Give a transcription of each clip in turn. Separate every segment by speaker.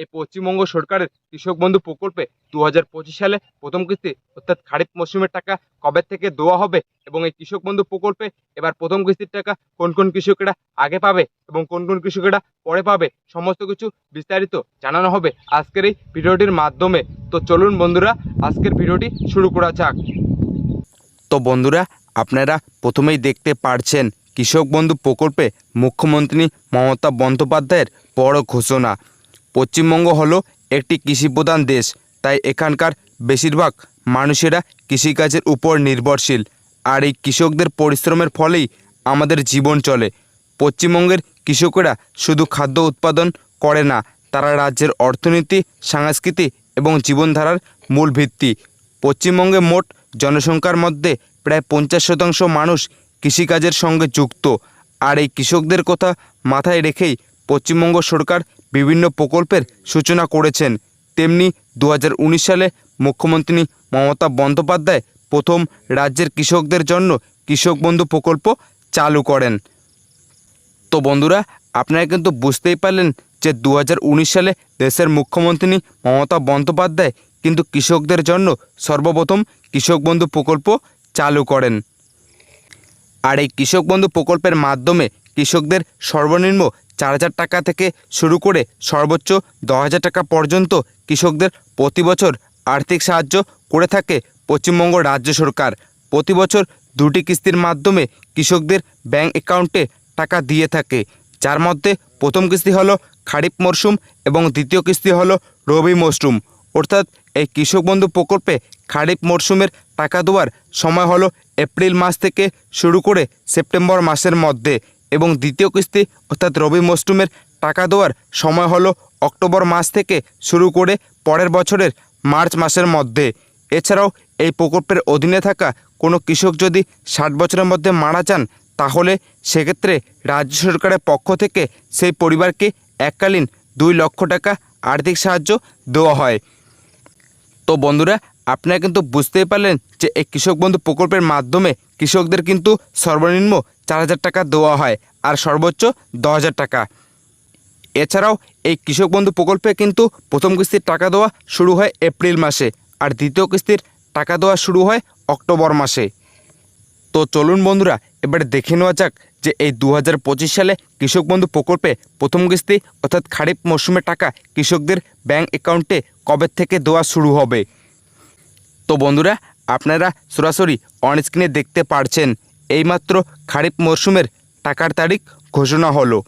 Speaker 1: এই পশ্চিমবঙ্গ সরকারের কৃষক বন্ধু প্রকল্পে দু হাজার পঁচিশ সালে প্রথম কিস্তি, অর্থাৎ খারিফ মৌসুমের টাকা কবে থেকে দেওয়া হবে এবং এই কৃষক বন্ধু প্রকল্পে এবার প্রথম কিস্তির টাকা কোন কোন কৃষকেরা আগে পাবে এবং কোন কোন কৃষকেরা পরে পাবে, সমস্ত কিছু বিস্তারিত জানানো হবে আজকের এই ভিডিওটির মাধ্যমে। তো চলুন বন্ধুরা, আজকের ভিডিওটি শুরু করা যাক। তো বন্ধুরা, আপনারা প্রথমেই দেখতে পারছেন কৃষক বন্ধু প্রকল্পে মুখ্যমন্ত্রী মমতা বন্দ্যোপাধ্যায়ের বড় ঘোষণা। পশ্চিমবঙ্গ হলো একটি কৃষিপ্রধান দেশ, তাই এখানকার বেশিরভাগ মানুষেরা কৃষিকাজের উপর নির্ভরশীল। আর এই কৃষকদের পরিশ্রমের ফলেই আমাদের জীবন চলে। পশ্চিমবঙ্গের কৃষকেরা শুধু খাদ্য উৎপাদন করে না, তারা রাজ্যের অর্থনীতি, সংস্কৃতি এবং জীবনধারার মূল ভিত্তি। পশ্চিমবঙ্গে মোট জনসংখ্যার মধ্যে প্রায় পঞ্চাশ শতাংশ মানুষ কৃষিকাজের সঙ্গে যুক্ত। আর এই কৃষকদের কথা মাথায় রেখেই পশ্চিমবঙ্গ সরকার বিভিন্ন প্রকল্পের সূচনা করেছেন। তেমনি দু হাজার উনিশ সালে মুখ্যমন্ত্রী মমতা বন্দ্যোপাধ্যায় প্রথম রাজ্যের কৃষকদের জন্য কৃষক বন্ধু প্রকল্প চালু করেন। তো বন্ধুরা, আপনারা কিন্তু বুঝতেই পারলেন যে দু হাজার উনিশ সালে দেশের মুখ্যমন্ত্রী মমতা বন্দ্যোপাধ্যায় কিন্তু কৃষকদের জন্য সর্বপ্রথম কৃষক বন্ধু প্রকল্প চালু করেন। আর এই কৃষক বন্ধু প্রকল্পের মাধ্যমে কৃষকদের সর্বনিম্ন চার হাজার টাকা থেকে শুরু করে সর্বোচ্চ দশ হাজার টাকা পর্যন্ত কৃষকদের প্রতি বছর আর্থিক সাহায্য করে থাকে পশ্চিমবঙ্গ রাজ্য সরকার। প্রতি বছর দুটি কিস্তির মাধ্যমে কৃষকদের ব্যাংক অ্যাকাউন্টে টাকা দিয়ে থাকে। যার মধ্যে প্রথম কিস্তি হলো খারিফ মরশুম এবং দ্বিতীয় কিস্তি হলো রবি মরশুম অর্থাৎ এই কৃষক বন্ধু প্রকল্পে খারিফ মরশুমের টাকা দেওয়ার সময় হলো এপ্রিল মাস থেকে শুরু করে সেপ্টেম্বর মাসের মধ্যে। এবং দ্বিতীয় কিস্তি, অর্থাৎ রবি মরশুমের টাকা দেওয়ার সময় হলো অক্টোবর মাস থেকে শুরু করে পরের বছরের মার্চ মাসের মধ্যে। এছাড়াও এই প্রকল্পের অধীনে থাকা কোনো কৃষক যদি ষাট বছরের মধ্যে মারা যান, তাহলে সেক্ষেত্রে রাজ্য সরকারের পক্ষ থেকে সেই পরিবারকে এককালীন দুই লক্ষ টাকা আর্থিক সাহায্য দেওয়া হয়। তো বন্ধুরা, আপনারা কিন্তু বুঝতেই পারলেন যে এই কৃষক বন্ধু প্রকল্পের মাধ্যমে কৃষকদের কিন্তু সর্বনিম্ন চার হাজার টাকা দেওয়া হয় আর সর্বোচ্চ দশ হাজার টাকা। এছাড়াও এই কৃষক বন্ধু প্রকল্পে কিন্তু প্রথম কিস্তির টাকা দেওয়া শুরু হয় এপ্রিল মাসে আর দ্বিতীয় কিস্তির টাকা দেওয়া শুরু হয় অক্টোবর মাসে। তো চলুন বন্ধুরা, এবারে দেখে নেওয়া যাক যে এই দু পঁচিশ সালে কৃষক বন্ধু প্রকল্পে প্রথম কিস্তি অর্থাৎ খারিফ মরশুমের টাকা কৃষকদের ব্যাংক অ্যাকাউন্টে কবে থেকে দেওয়া শুরু হবে? তো বন্ধুরা, আপনারা সরাসরি অন স্ক্রিনে দেখতে পারছেন এইমাত্র খারিফ মরশুমের টাকার তারিখ ঘোষণা হলো।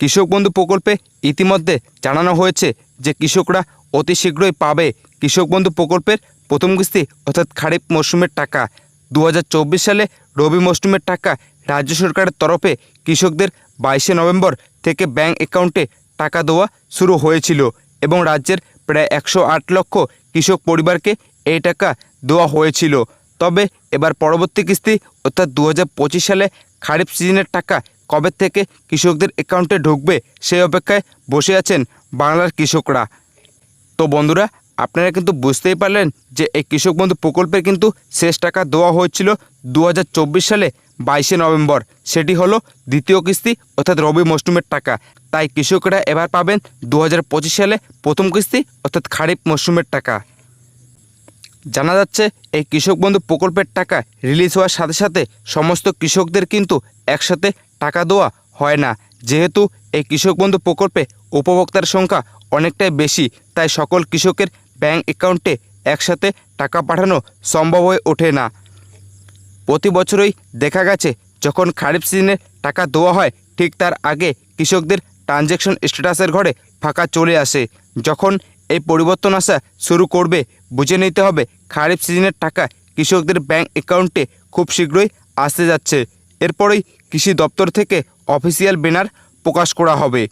Speaker 1: কৃষক বন্ধু প্রকল্পে ইতিমধ্যে জানানো হয়েছে যে কৃষকরা অতি শীঘ্রই পাবে কৃষক বন্ধু প্রকল্পের প্রথম কিস্তি, অর্থাৎ খারিফ মরশুমের টাকা। দু হাজার চব্বিশ সালে রবি মরশুমের টাকা রাজ্য সরকারের তরফে কৃষকদের বাইশে নভেম্বর থেকে ব্যাংক অ্যাকাউন্টে টাকা দেওয়া শুরু হয়েছিল এবং রাজ্যের প্রায় একশো আট লক্ষ কৃষক পরিবারকে এই টাকা দেওয়া হয়েছিল। তবে এবার পরবর্তী কিস্তি, অর্থাৎ দু হাজার পঁচিশ সালে খারিফ সিজনের টাকা কবে থেকে কৃষকদের অ্যাকাউন্টে ঢুকবে সেই অপেক্ষায় বসে আছেন বাংলার কৃষকরা। তো বন্ধুরা, আপনারা কিন্তু বুঝতেই পারলেন যে এই কৃষক বন্ধু প্রকল্পের কিন্তু শেষ টাকা দেওয়া হয়েছিল দু হাজার চব্বিশ সালে বাইশে নভেম্বর। সেটি হলো দ্বিতীয় কিস্তি, অর্থাৎ রবি মরশুমের টাকা। তাই কৃষকরা এবার পাবেন দু হাজার পঁচিশ সালে প্রথম কিস্তি, অর্থাৎ খারিফ মরশুমের টাকা। জানা যাচ্ছে, এই কৃষক বন্ধু প্রকল্পের টাকা রিলিজ হওয়ার সাথে সাথে সমস্ত কৃষকদের কিন্তু একসাথে টাকা দেওয়া হয় না। যেহেতু এই কৃষক বন্ধু প্রকল্পে উপভোক্তার সংখ্যা অনেকটাই বেশি, তাই সকল কৃষকের ব্যাংক অ্যাকাউন্টে একসাথে টাকা পাঠানো সম্ভব হয়ে ওঠে না। প্রতি বছরই দেখা গেছে, যখন খারিফ সিজনে টাকা দেওয়া হয়, ঠিক তার আগে কৃষকদের ট্রানজ্যাকশন স্ট্যাটাসের ঘরে ফাঁকা চলে আসে। যখন এই পরিবর্তন আসা শুরু করবে, বুঝে নিতে হবে খারিফ সিজনের টাকা কৃষকদের ব্যাংক অ্যাকাউন্টে খুব শীঘ্রই আসতে যাচ্ছে। এরপরেই কৃষি দপ্তর থেকে অফিসিয়াল ব্যানার প্রকাশ করা হবে।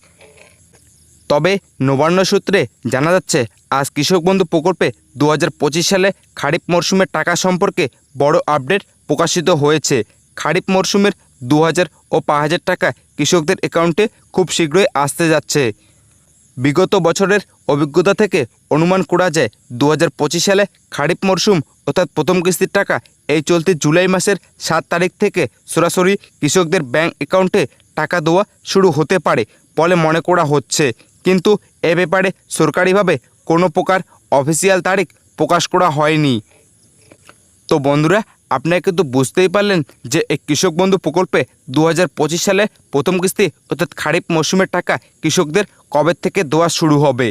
Speaker 1: তবে নবান্ন সূত্রে জানা যাচ্ছে, আজ কৃষক বন্ধু প্রকল্পে দু হাজার পঁচিশ সালে খারিফ মরশুমের টাকা সম্পর্কে বড় আপডেট প্রকাশিত হয়েছে। খারিফ মরশুমের
Speaker 2: দু হাজার ও পাঁচ হাজার টাকা কৃষকদের অ্যাকাউন্টে খুব শীঘ্রই আসতে যাচ্ছে। বিগত বছরের অভিজ্ঞতা থেকে অনুমান করা যায় দু হাজার পঁচিশ সালে খারিফ মরশুম অর্থাৎ প্রথম কিস্তির টাকা, এই চলতি জুলাই মাসের সাত তারিখ থেকে সরাসরি কৃষকদের ব্যাংক অ্যাকাউন্টে টাকা দেওয়া শুরু হতে পারে বলে মনে করা হচ্ছে। কিন্তু এ ব্যাপারে সরকারিভাবে কোনো প্রকার অফিসিয়াল তারিখ প্রকাশ করা হয়নি। তো বন্ধুরা আপনারা কিন্তু বুঝতেই পারলেন যে এই কৃষক বন্ধু প্রকল্পে দু হাজার পঁচিশ সালে প্রথম কিস্তি অর্থাৎ খারিফ মৌসুমের টাকা কৃষকদের কবে থেকে দেওয়া শুরু হবে?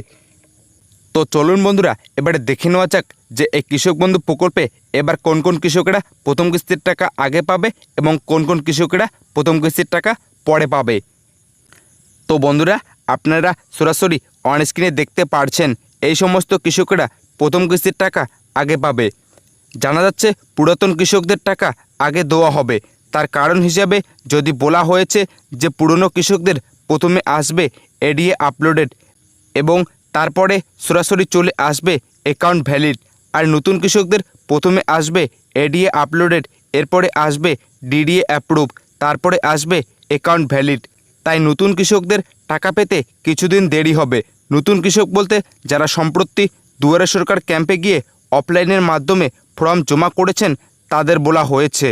Speaker 2: তো চলুন বন্ধুরা, এবারে দেখে নেওয়া যাক যে এই কৃষক বন্ধু প্রকল্পে এবার কোন কোন কৃষকেরা প্রথম কিস্তির টাকা আগে পাবে এবং কোন কোন কৃষকেরা প্রথম কিস্তির টাকা পরে পাবে। তো বন্ধুরা, আপনারা সরাসরি অন স্ক্রিনে দেখতে পারছেন এই সমস্ত কৃষকেরা প্রথম কিস্তির টাকা আগে পাবে। জানা যাচ্ছে পুরাতন কৃষকদের টাকা আগে দেওয়া হবে। তার কারণ হিসাবে যদি বলা হয়েছে যে পুরনো কৃষকদের প্রথমে আসবে এডিএ আপলোডেড এবং তারপরে সরাসরি চলে আসবে অ্যাকাউন্ট ভ্যালিড, আর নতুন কৃষকদের প্রথমে আসবে এডিএ আপলোডেড, এরপরে আসবে ডিডিএ অ্যাপ্রুভ তারপরে আসবে অ্যাকাউন্ট ভ্যালিড। তাই নতুন কৃষকদের টাকা পেতে কিছুদিন দেরি হবে। নতুন কৃষক বলতে যারা সম্প্রতি দুয়ারে সরকার ক্যাম্পে গিয়ে অফলাইনের মাধ্যমে ফর্ম জমা করেছেন, তাদের বলা হয়েছে।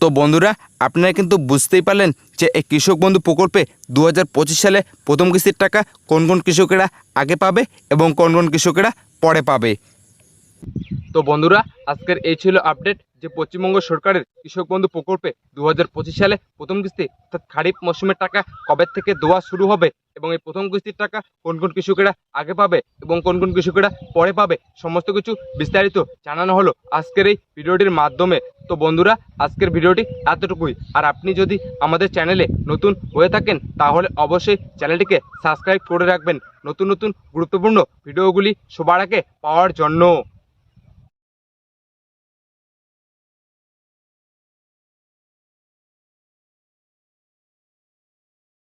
Speaker 2: তো বন্ধুরা, আপনারা কিন্তু বুঝতেই পারলেন যে এই কৃষক বন্ধু প্রকল্পে দু হাজার পঁচিশ সালে প্রথম কিস্তির টাকা কোন কোন কৃষকেরা আগে পাবে এবং কোন কোন কৃষকেরা পরে পাবে।
Speaker 1: তো বন্ধুরা, আজকের এই ছিল আপডেট যে পশ্চিমবঙ্গ সরকারের কৃষক বন্ধু প্রকল্পে দু হাজার পঁচিশ সালে প্রথম কিস্তি অর্থাৎ খারিফ মৌসুমের টাকা কবে থেকে দেওয়া শুরু হবে এবং এই প্রথম কিস্তির টাকা কোন কোন কৃষকেরা আগে পাবে এবং কোন কোন কৃষকেরা পরে পাবে, সমস্ত কিছু বিস্তারিত জানানো হলো আজকের এই ভিডিওটির মাধ্যমে। তো বন্ধুরা, আজকের ভিডিওটি এতটুকুই। আর আপনি যদি আমাদের চ্যানেলে নতুন হয়ে থাকেন, তাহলে অবশ্যই চ্যানেলটিকে সাবস্ক্রাইব করে রাখবেন। নতুন নতুন গুরুত্বপূর্ণ ভিডিওগুলি সবার আগে পাওয়ার জন্য।